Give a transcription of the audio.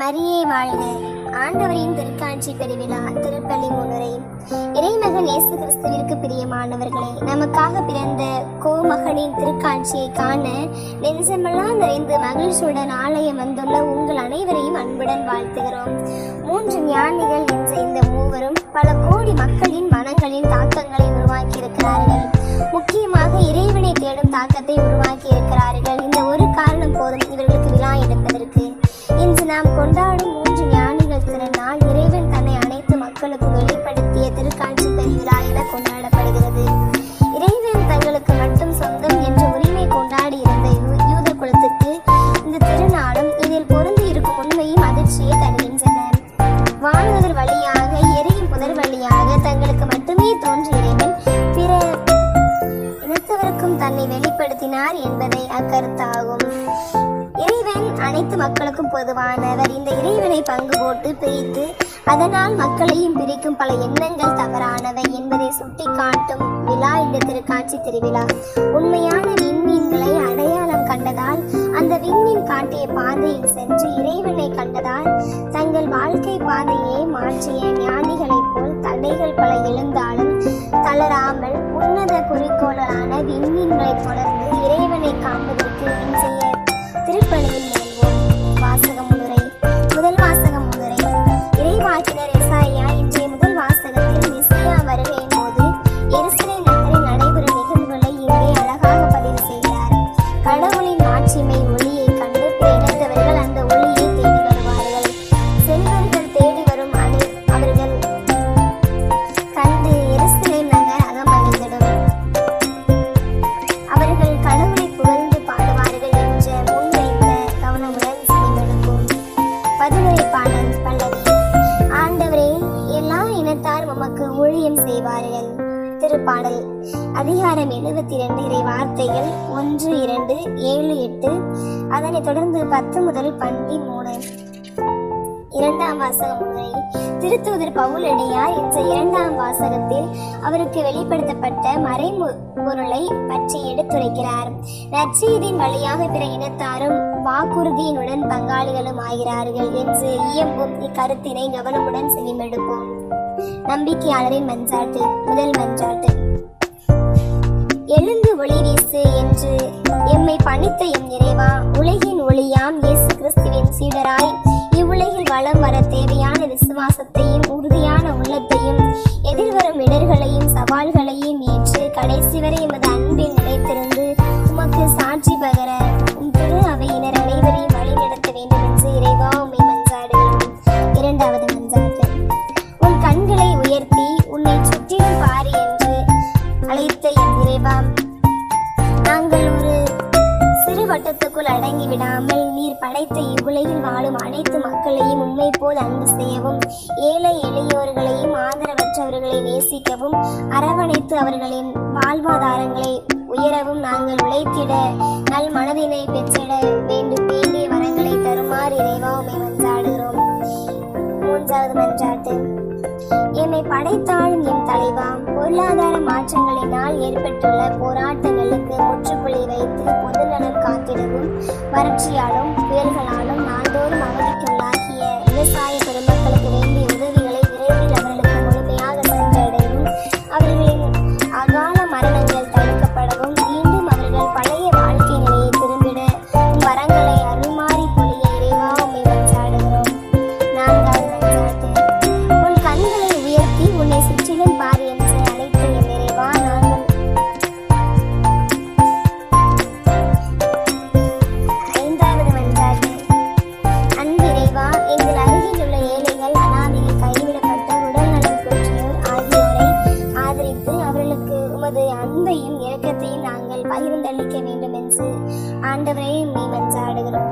மரியே வாழ்க ஆண்டவரின் திருக்காட்சி பெருவிழா திருப்பள்ளி முன்னுரை இறைமகன் இயேசு கிறிஸ்துவிற்கு பிரியமானவர்களே நமக்காக பிறந்த கோமகனின் திருக்காட்சியை காண நெஞ்சமெல்லாம் நிறைந்து மகிழ்ச்சியுடன் ஆலயம் வந்துள்ள உங்கள் அனைவரையும் அன்புடன் வாழ்த்துகிறோம். மூன்று ஞானிகள் என்ற இந்த மூவரும் பல கோடி மக்களின் மனங்களின் தாக்கங்களை உருவாக்கியிருக்கிறார்கள். முக்கியமாக இறைவனை தேடும் தாக்கத்தை தன்னை வெளிப்படுத்தினார் என்பதை அக்கருத்தாகும். இறைவன் அனைத்து மக்களுக்கும் பொதுவானவர். இந்த இறைவனை பங்கு போட்டு பிரித்து அதனால் மக்களையும் பிரிக்கும் பல எண்ணங்கள் தவறானவை என்பதை சுட்டிக்காட்டும் விழா இந்த திருக்காட்சி திருவிழா. உண்மையான விண்மீன்களை அடையாளம் கண்டதால் அந்த விண்மீன் காட்டிய பாதையில் சென்று இறைவனை கண்டதால் தங்கள் வாழ்க்கை பாதையை மாற்றிய குறிக்கோளான விண்மீன்களை தொடர்ந்து இறைவனை காண்பதற்கு இன்றைய திருப்பணியில் முயல்வோம் வாசகம் முன்னுரை முதல் வாசகம் முன்னுரை இறைவாக்கினர் எசாயா இன்றைய முதல் வாசகத்தில் இசையா வருகையின் போது எரிசிலை நகரில் நடைபெறும் நிகழ்வுகளை இங்கே அழகாக பதிவு செய்கிறார். கடவுளின் ஆட்சிமை திருப்பாடல். அதிகாரம் எழுபத்தி இரண்டு இறை வார்த்தைகள் ஒன்று இரண்டு ஏழு எட்டு. அதனைத் தொடர்ந்து பத்து முதல் பன்னி மூணு. வாசகம் முறை திருத்தூதர் பவுலடியார் என்ற இரண்டாம் வாசகத்தில் அவருக்கு வெளிப்படுத்தப்பட்ட மறைமு பொருளை பற்றி எடுத்துரைக்கிறார். நற்செய்தியின் வழியாக பிற இனத்தாரும் வாக்குறுதியினுடன் பங்காளிகளும் ஆகிறார்கள் என்று இயம்பும் இக்கருத்தினை கவனமுடன் செவிமெடுப்போம். நம்பிக்கையாளரின் மஞ்சாட்டு முதல் மஞ்சாட்டு. எழுந்து ஒளி வீசு என்று எம்மை பணித்த எம் நிறைவா உலகின் ஒளியாம் இயேசு கிறிஸ்துவின் சீடராய் தேவையான விசுவாசத்தையும் உறுதியான உள்ளத்தையும் எதிர்வரும் இடர்களையும் சவால்களையும் ஏற்று கடைசி வரை எமது அன்பில் நிலைத்திருந்து உமக்கு சாட்சி பகர உம் திரு அவையினர் அனைவரையும் வழிநடத்த வேண்டும் என்று இறைவா உண்மை மன்றாடுகிறோம் இரண்டாவது மன்றாட்டு. உன் கண்களை உயர்த்தி உன்னை சுற்றிலும் பாரு என்று அழைத்த என் இறைவா. நாங்கள் ஒரு சிறு வட்டத்துக்குள் அடங்கி விடாமல் படைத்த இவ்வுலகில் வாழும் அனைத்து மக்களையும் உண்மை போல் அன்பு செய்யவும் ஏழை எளியோர்களையும் ஆதரவற்றவர்களை நேசிக்கவும் அரவணைத்து அவர்களின் வாழ்வாதாரங்களை உயரவும் நாங்கள் உழைத்திட நல் மனதினை பெற்றிட வேண்டும். வேண்டிய வரங்களை தருமாறு இறைவா உம்மை மன்றாடுகிறோம். மூன்றாவது மன்றாட்டு. எம்மை படைத்தாளும் என் தலைவா பொருளாதார மாற்றங்களினால் ஏற்பட்டுள்ள போராட்டங்களுக்கு முற்றுப்புள்ளி வைத்து பொதுநலம் காத்திடவும் வறட்சியாலும் Bisa. உமது அன்பையும் இரக்கத்தையும் நாங்கள் பகிர்ந்தளிக்க வேண்டும் என்று ஆண்டவரை நீ மன்றாடுகிறோம்.